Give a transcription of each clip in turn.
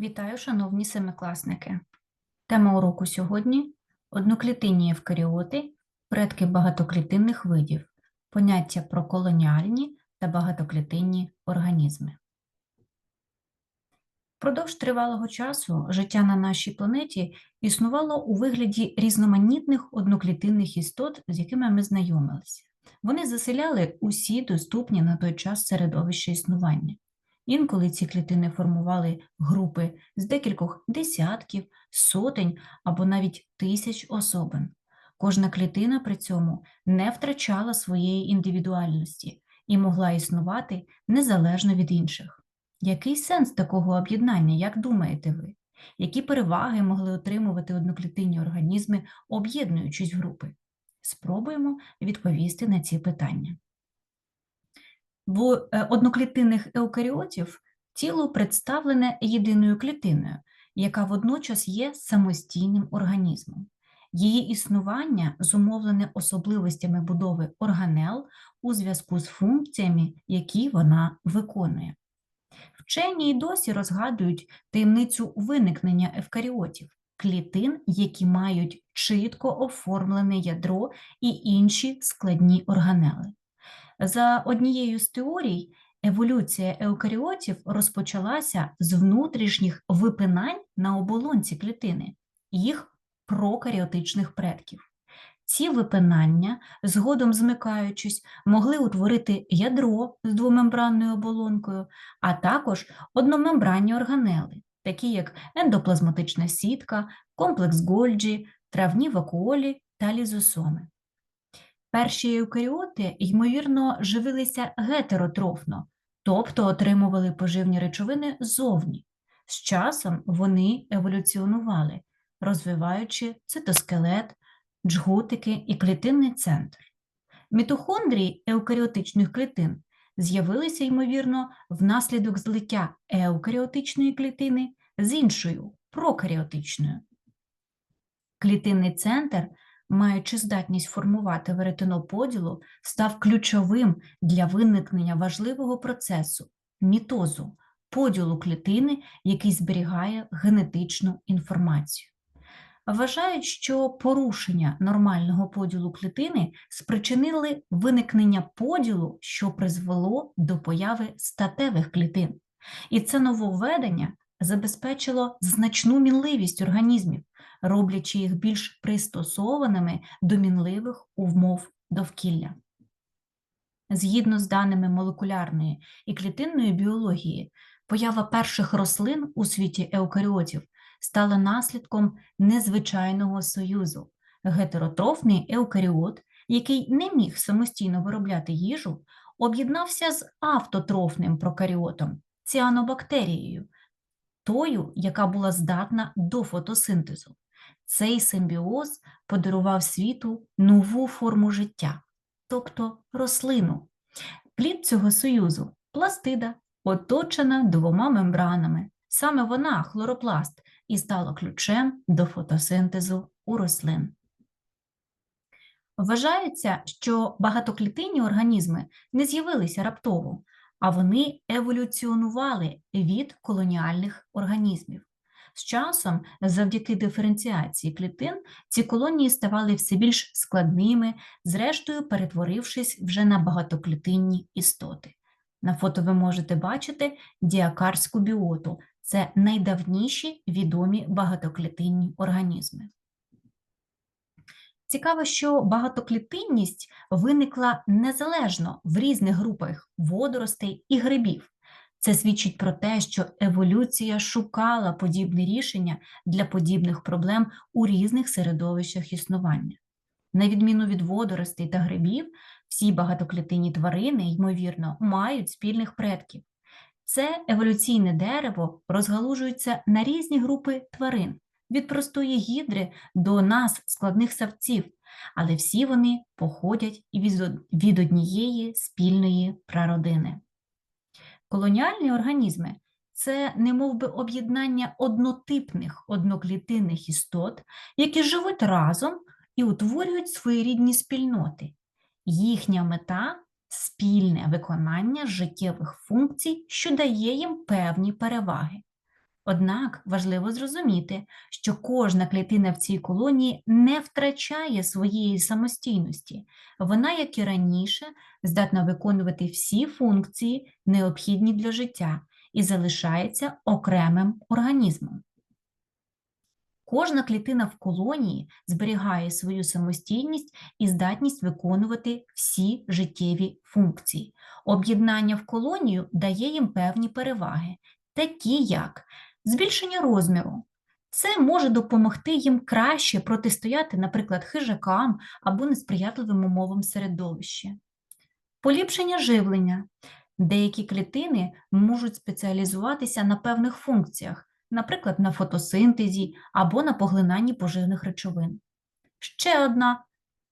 Вітаю, шановні семикласники! Тема уроку сьогодні одноклітинні евкаріоти, предки багатоклітинних видів, поняття про колоніальні та багатоклітинні організми. Впродовж тривалого часу життя на нашій планеті існувало у вигляді різноманітних одноклітинних істот, з якими ми знайомилися. Вони заселяли усі доступні на той час середовища існування. Інколи ці клітини формували групи з декількох десятків, сотень або навіть тисяч особин. Кожна клітина при цьому не втрачала своєї індивідуальності і могла існувати незалежно від інших. Який сенс такого об'єднання, як думаєте ви? Які переваги могли отримувати одноклітинні організми, об'єднуючись групи? Спробуємо відповісти на ці питання. В е, одноклітинних еукаріотів тіло представлене єдиною клітиною, яка водночас є самостійним організмом. Її існування зумовлене особливостями будови органел у зв'язку з функціями, які вона виконує. Вчені й досі розгадують таємницю виникнення евкаріотів, клітин, які мають чітко оформлене ядро і інші складні органели. За однією з теорій, еволюція еукаріотів розпочалася з внутрішніх випинань на оболонці клітини, їх прокаріотичних предків. Ці випинання, згодом змикаючись, могли утворити ядро з двомембранною оболонкою, а також одномембранні органели, такі як ендоплазматична сітка, комплекс Гольджі, травні вакуолі та лізосоми. Перші еукаріоти, ймовірно, живилися гетеротрофно, тобто отримували поживні речовини ззовні. З часом вони еволюціонували, розвиваючи цитоскелет, джгутики і клітинний центр. Мітохондрії еукаріотичних клітин з'явилися, ймовірно, внаслідок злиття еукаріотичної клітини з іншою прокаріотичною. Клітинний центр – маючи здатність формувати веретено поділу, став ключовим для виникнення важливого процесу мітозу, поділу клітини, який зберігає генетичну інформацію. Вважають, що порушення нормального поділу клітини спричинили виникнення поділу, що призвело до появи статевих клітин. І це нововведення забезпечило значну мінливість організмів, роблячи їх більш пристосованими до мінливих умов довкілля. Згідно з даними молекулярної і клітинної біології, поява перших рослин у світі еукаріотів стала наслідком незвичайного союзу. Гетеротрофний еукаріот, який не міг самостійно виробляти їжу, об'єднався з автотрофним прокаріотом, ціанобактерією, тою, яка була здатна до фотосинтезу. Цей симбіоз подарував світу нову форму життя, тобто рослину. Плід цього союзу пластида, оточена двома мембранами. Саме вона, хлоропласт, і стала ключем до фотосинтезу у рослин. Вважається, що багатоклітинні організми не з'явилися раптово, а вони еволюціонували від колоніальних організмів. З часом, завдяки диференціації клітин, ці колонії ставали все більш складними, зрештою перетворившись вже на багатоклітинні істоти. На фото ви можете бачити діакарську біоту це найдавніші відомі багатоклітинні організми. Цікаво, що багатоклітинність виникла незалежно в різних групах водоростей і грибів. Це свідчить про те, що еволюція шукала подібні рішення для подібних проблем у різних середовищах існування. На відміну від водоростей та грибів, всі багатоклітинні тварини, ймовірно, мають спільних предків. Це еволюційне дерево розгалужується на різні групи тварин, від простої гідри до нас, складних савців, але всі вони походять від однієї спільної прародини. Колоніальні організми це немовби об'єднання однотипних одноклітинних істот, які живуть разом і утворюють своєрідні спільноти. Їхня мета спільне виконання життєвих функцій, що дає їм певні переваги. Однак важливо зрозуміти, що кожна клітина в цій колонії не втрачає своєї самостійності. Вона, як і раніше, здатна виконувати всі функції, необхідні для життя, і залишається окремим організмом. Кожна клітина в колонії зберігає свою самостійність і здатність виконувати всі життєві функції. Об'єднання в колонію дає їм певні переваги, такі як збільшення розміру. Це може допомогти їм краще протистояти, наприклад, хижакам або несприятливим умовам середовища. Поліпшення живлення. Деякі клітини можуть спеціалізуватися на певних функціях, наприклад, на фотосинтезі або на поглинанні поживних речовин. Ще одна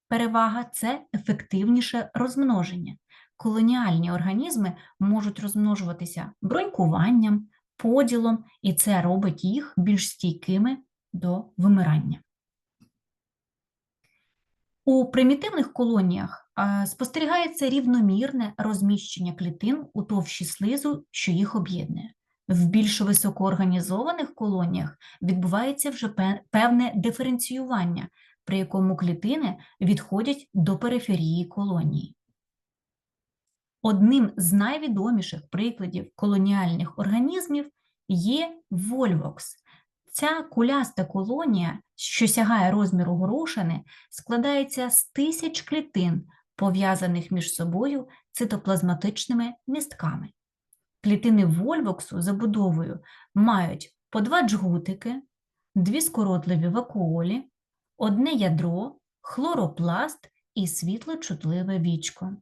перевага це ефективніше розмноження. Колоніальні організми можуть розмножуватися бронькуванням, поділом, і це робить їх більш стійкими до вимирання. У примітивних колоніях спостерігається рівномірне розміщення клітин у товщі слизу, що їх об'єднує. В більш високоорганізованих колоніях відбувається вже певне диференціювання, при якому клітини відходять до периферії колонії. Одним з найвідоміших прикладів колоніальних організмів є вольвокс. Ця куляста колонія, що сягає розміру горошини, складається з тисяч клітин, пов'язаних між собою цитоплазматичними містками. Клітини вольвоксу забудовою мають по два джгутики, дві скоротливі вакуолі, одне ядро, хлоропласт і світлочутливе вічко.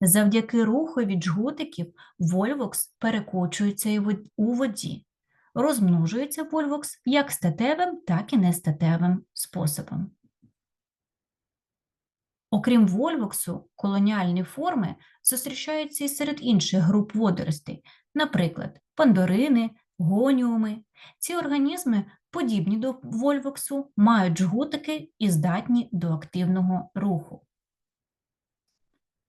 Завдяки рухові джгутиків вольвокс перекочується у воді. Розмножується вольвокс як статевим, так і нестатевим способом. Окрім вольвоксу, колоніальні форми зустрічаються і серед інших груп водоростей, наприклад, пандорини, гоніуми. Ці організми, подібні до вольвоксу, мають жгутики і здатні до активного руху.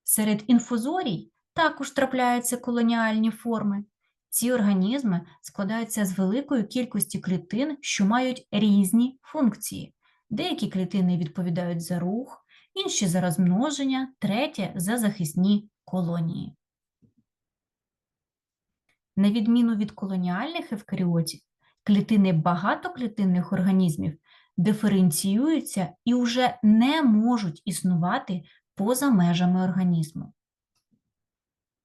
Серед інфузорій також трапляються колоніальні форми. Ці організми складаються з великої кількості клітин, що мають різні функції. Деякі клітини відповідають за рух, інші за розмноження, третє за захисні колонії. На відміну від колоніальних евкаріотів, клітини багатоклітинних організмів диференціюються і вже не можуть існувати поза межами організму.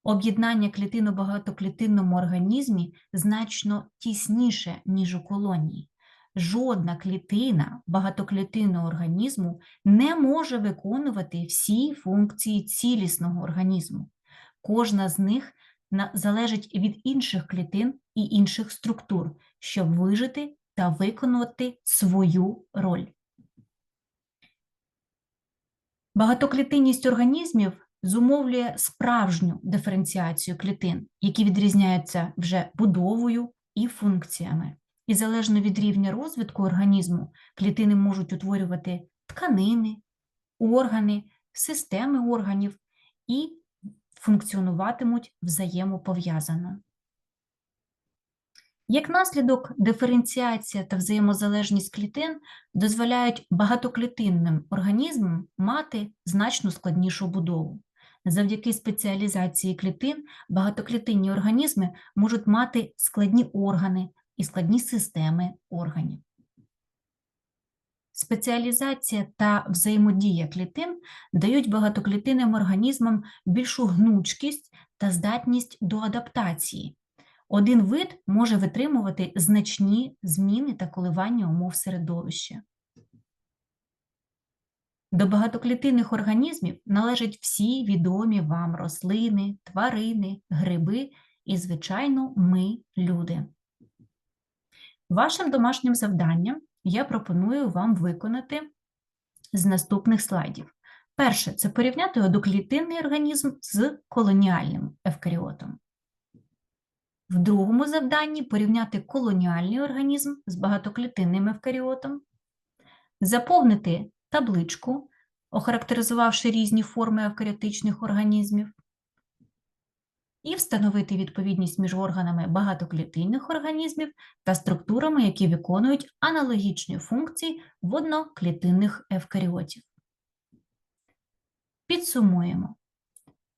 Об'єднання клітин у багатоклітинному організмі значно тісніше, ніж у колонії. Жодна клітина багатоклітинного організму не може виконувати всі функції цілісного організму. Кожна з них залежить від інших клітин і інших структур, щоб вижити та виконувати свою роль. Багатоклітинність організмів зумовлює справжню диференціацію клітин, які відрізняються вже будовою і функціями. І залежно від рівня розвитку організму, клітини можуть утворювати тканини, органи, системи органів і функціонуватимуть взаємопов'язано. Як наслідок, диференціація та взаємозалежність клітин дозволяють багатоклітинним організмам мати значно складнішу будову. Завдяки спеціалізації клітин багатоклітинні організми можуть мати складні органи і складні системи органів. Спеціалізація та взаємодія клітин дають багатоклітинним організмам більшу гнучкість та здатність до адаптації. Один вид може витримувати значні зміни та коливання умов середовища. До багатоклітинних організмів належать всі відомі вам рослини, тварини, гриби і, звичайно, ми люди. Вашим домашнім завданням я пропоную вам виконати з наступних слайдів. Перше це порівняти одоклітинний організм з колоніальним евкаріотом. В другому завданні порівняти колоніальний організм з багатоклітинним евкаріотом, заповнити табличку, охарактеризувавши різні форми евкаріотичних організмів, і встановити відповідність між органами багатоклітинних організмів та структурами, які виконують аналогічні функції в одноклітинних евкаріотів. Підсумуємо.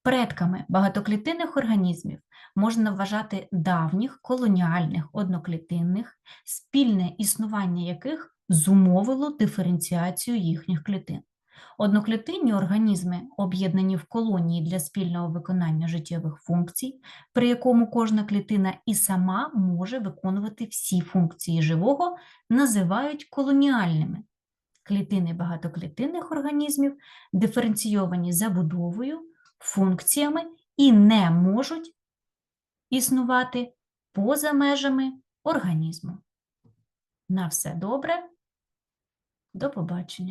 Предками багатоклітинних організмів можна вважати давніх колоніальних одноклітинних, спільне існування яких зумовило диференціацію їхніх клітин. Одноклітинні організми, об'єднані в колонії для спільного виконання життєвих функцій, при якому кожна клітина і сама може виконувати всі функції живого, називають колоніальними. Клітини багатоклітинних організмів диференційовані забудовою, функціями і не можуть існувати поза межами організму. На все добре. До побачення.